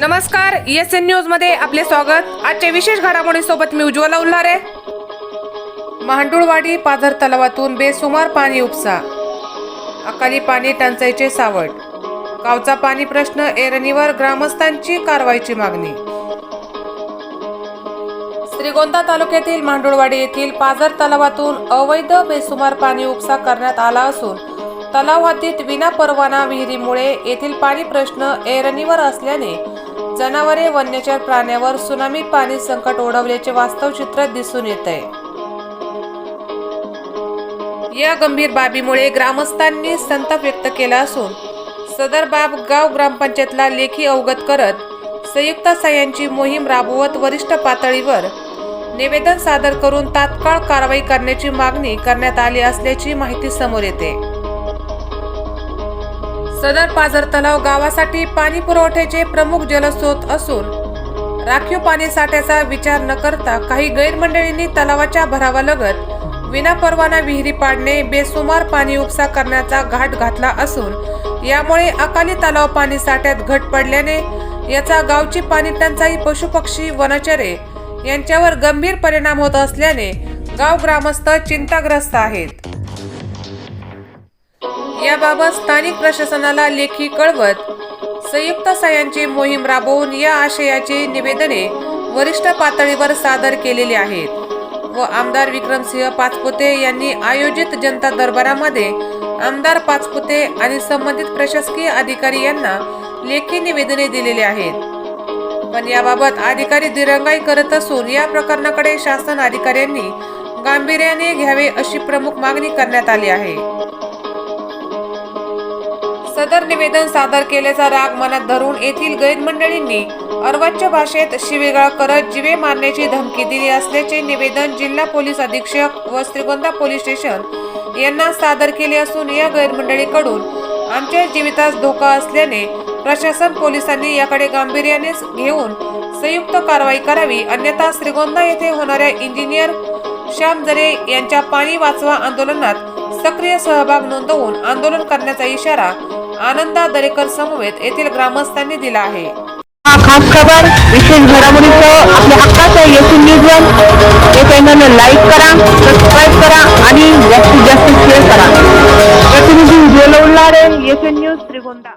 नमस्कार S N न्यूजमध्ये आपले स्वागत. आजच्या विशेष घडामोडी सोबत मी उज्ज्वला उल्हारे. महांडुळवाडी पाझर तलावातून बेसुमार पाणी उपसा. अकाली पाणी टंचाईचे सावट. गावचा पाणी प्रश्न एरणीवर ग्रामस्थांची कारवाईची मागणी. श्रीगोंदा तालुक्यातील मांडुळवाडी येथील पाझर तलावातून अवैध बेसुमार पाणी उपसा करण्यात आला असून तलावातील विना परवाना विहिरीमुळे येथील पाणी प्रश्न ऐरणीवर असल्याने जनावरे वन्यचर प्राण्यावर सुनामी पाणी संकट ओढवल्याचे वास्तव चित्र दिसून येत. आहे या गंभीर बाबीमुळे ग्रामस्थांनी संताप व्यक्त केला असून सदर बाब गाव ग्रामपंचायतला लेखी अवगत करत संयुक्त सह्यांची मोहीम राबवत वरिष्ठ पातळीवर निवेदन सादर करून तात्काळ कारवाई करण्याची मागणी करण्यात आली असल्याची माहिती समोर येते. सदर पाझर तलाव गावासाठी पाणी पुरवठ्याचे प्रमुख जलस्रोत असून राखीव पाणी साठ्याचा विचार न करता काही गैरमंडळींनी तलावाच्या भरावालगत विनापरवाना विहिरी पाडणे बेसुमार पाणी उपसा करण्याचा घाट घातला असून यामुळे अकाली तलाव पाणी साठ्यात घट पडल्याने याचा गावची पाणी टंचाई पशुपक्षी वनचरे यांच्यावर गंभीर परिणाम होत असल्याने गाव ग्रामस्थ चिंताग्रस्त आहेत. याबाबत स्थानिक प्रशासनाला लेखी कळवत संयुक्त सह्यांची मोहीम राबवून या आशयाची निवेदने वरिष्ठ पातळीवर सादर केलेली आहेत. व आमदार विक्रमसिंह पाचपुते यांनी आयोजित जनता दरबारामध्ये आमदार पाचपुते आणि संबंधित प्रशासकीय अधिकारी यांना लेखी निवेदने दिलेली आहेत. पण याबाबत अधिकारी दिरंगाई करत असून या प्रकरणाकडे शासन अधिकाऱ्यांनी गांभीर्याने घ्यावे अशी प्रमुख मागणी करण्यात आली आहे. सदर निवेदन सादर केल्याचा राग मनात धरून येथील गैरमंडळींनी अर्वाच्य भाषेत शिवेगाळ करत जिवे मारण्याची धमकी दिली असल्याचे निवेदन जिल्हा पोलीस अधीक्षक व श्रीगोंदा पोलीस स्टेशन यांना सादर केले असून या गैरमंडळीकडून आमच्या जीवितास धोका असल्याने प्रशासन पोलिसांनी याकडे गांभीर्याने घेऊन संयुक्त कारवाई करावी. अन्यथा श्रीगोंदा येथे होणाऱ्या इंजिनियर श्याम जरे यांच्या पाणी वाचवा आंदोलनात सक्रिय सहभाग नोंदवून आंदोलन करण्याचा इशारा आनंदा दरेकर समवेत येथील ग्रामस्थांनी दिला आहे. हा खास खबर विशेष घडामोडीसह आपल्या हक्काचं येथील न्यूज हे चॅनल लाईक करा सबस्क्राईब करा आणि जास्तीत जास्त शेअर करा. प्रतिनिधी उज्ज्वल उल्हारे येथील न्यूज त्रिगोंदा